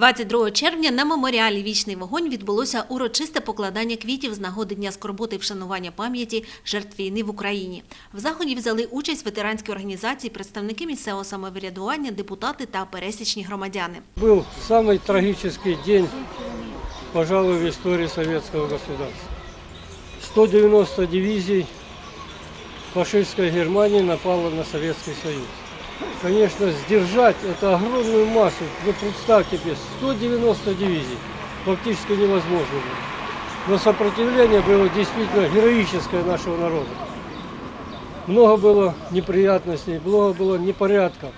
22 червня на меморіалі Вічний вогонь відбулося урочисте покладання квітів з нагоди Дня скорботи і вшанування пам'яті жертв війни в Україні. В заході взяли участь ветеранські організації, представники місцевого самоврядування, депутати та пересічні громадяни. Самый трагический день, пожалуй, в истории советского государства. 190 дивизий фашистской Германии напало на Советский Союз. Конечно, сдержать эту огромную массу, вы представьте себе, 190 дивизий, фактически невозможно было. Но сопротивление было действительно героическое нашего народа. Много было неприятностей, много было непорядков.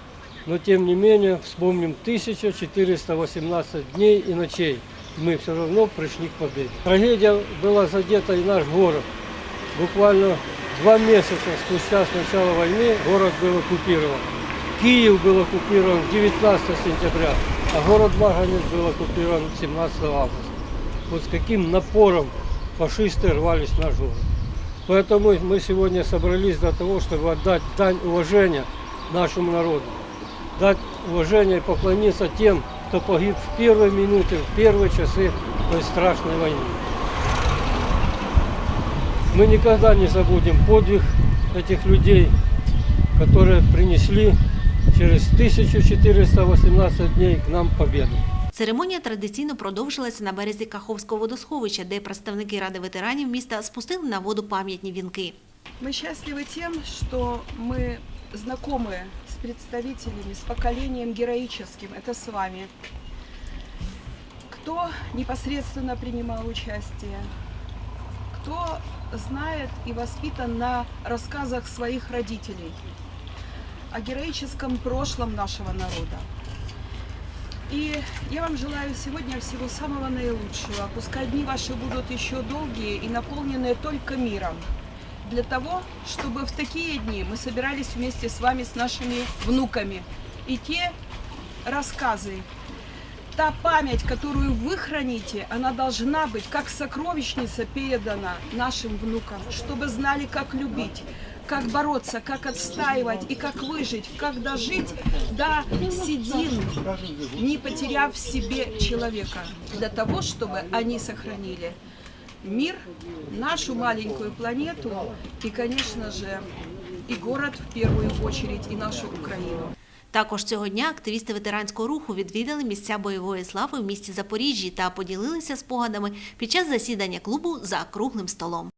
Но тем не менее вспомним 1418 дней и ночей. Мы все равно пришли к победе. Трагедия была задета и наш город. Буквально два месяца спустя с начала войны город был оккупирован. Киев был оккупирован 19 сентября, а город Марганец был оккупирован 17 августа. Вот с каким напором фашисты рвались в наш город. Поэтому мы сегодня собрались для того, чтобы отдать дань уважения нашему народу. Дать уважение и поклониться тем, кто погиб в первые минуты, в первые часы той страшной войны. Мы никогда не забудем подвиг этих людей, которые принесли через 1418 дней к нам победу. Церемонія традиційно продовжилася на березі Каховського водосховища, де представники ради ветеранів міста спустили на воду пам'ятні вінки. Мы счастливы тем, что мы знакомы с представителями, с поколением героическим, это с вами. Кто непосредственно принимал участие, кто знает и воспитан на рассказах своих родителей о героическом прошлом нашего народа. И я вам желаю сегодня всего самого наилучшего. Пускай дни ваши будут еще долгие и наполненные только миром. Для того, чтобы в такие дни мы собирались вместе с вами, с нашими внуками. И те рассказы, та память, которую вы храните, она должна быть как сокровищница передана нашим внукам, чтобы знали, как любить, как бороться, как отстаивать и как выжить, как дожить до седин, не потеряв в себе человека, для того, чтобы они сохранили мир, нашу маленькую планету и, конечно же, и город в первую очередь, и нашу Украину. Також цього дня активісти ветеранського руху відвідали місця бойової слави в місті Запоріжжі та поділилися спогадами під час засідання клубу за круглим столом.